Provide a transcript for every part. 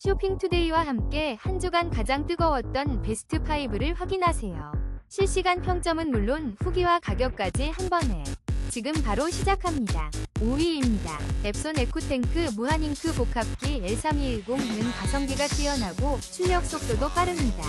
쇼핑투데이와 함께 한 주간 가장 뜨거웠던 베스트 5를 확인하세요. 실시간 평점은 물론 후기와 가격까지 한 번에. 지금 바로 시작합니다. 5위입니다. 앱손 에코탱크 무한잉크 복합기 L3210는 가성비가 뛰어나고 출력 속도도 빠릅니다.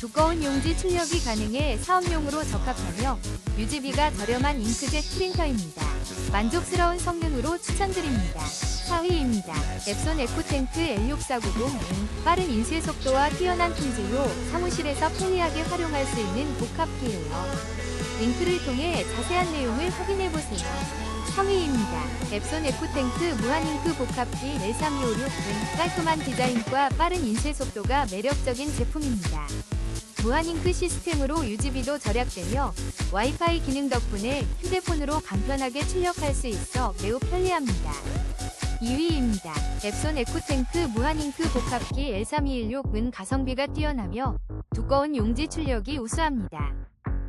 두꺼운 용지 출력이 가능해 사업용으로 적합하며 유지비가 저렴한 잉크젯 프린터입니다. 만족스러운 성능으로 추천드립니다. 4위입니다. 앱손 에코탱크 L6490은 빠른 인쇄 속도와 뛰어난 품질로 사무실에서 편리하게 활용할 수 있는 복합 기예요. 링크를 통해 자세한 내용을 확인해보세요. 3위입니다. 앱손 에코탱크 무한잉크 복합기 L3256은 깔끔한 디자인과 빠른 인쇄 속도가 매력적인 제품입니다. 무한잉크 시스템으로 유지비도 절약되며 와이파이 기능 덕분에 휴대폰으로 간편하게 출력할 수 있어 매우 편리합니다. 2위입니다. 앱손 에코탱크 무한잉크 복합기 L3216은 가성비가 뛰어나며 두꺼운 용지 출력이 우수합니다.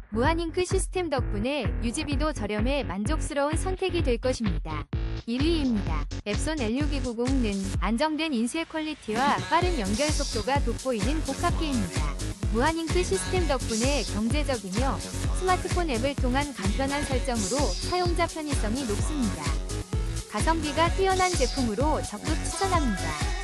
무한잉크 시스템 덕분에 유지비도 저렴해 만족스러운 선택이 될 것입니다. 1위입니다. 앱손 L6290는 안정된 인쇄 퀄리티와 빠른 연결 속도가 돋보이는 복합기입니다. 무한잉크 시스템 덕분에 경제적이며 스마트폰 앱을 통한 간편한 설정으로 사용자 편의성이 높습니다. 가성비가 뛰어난 제품으로 적극 추천합니다.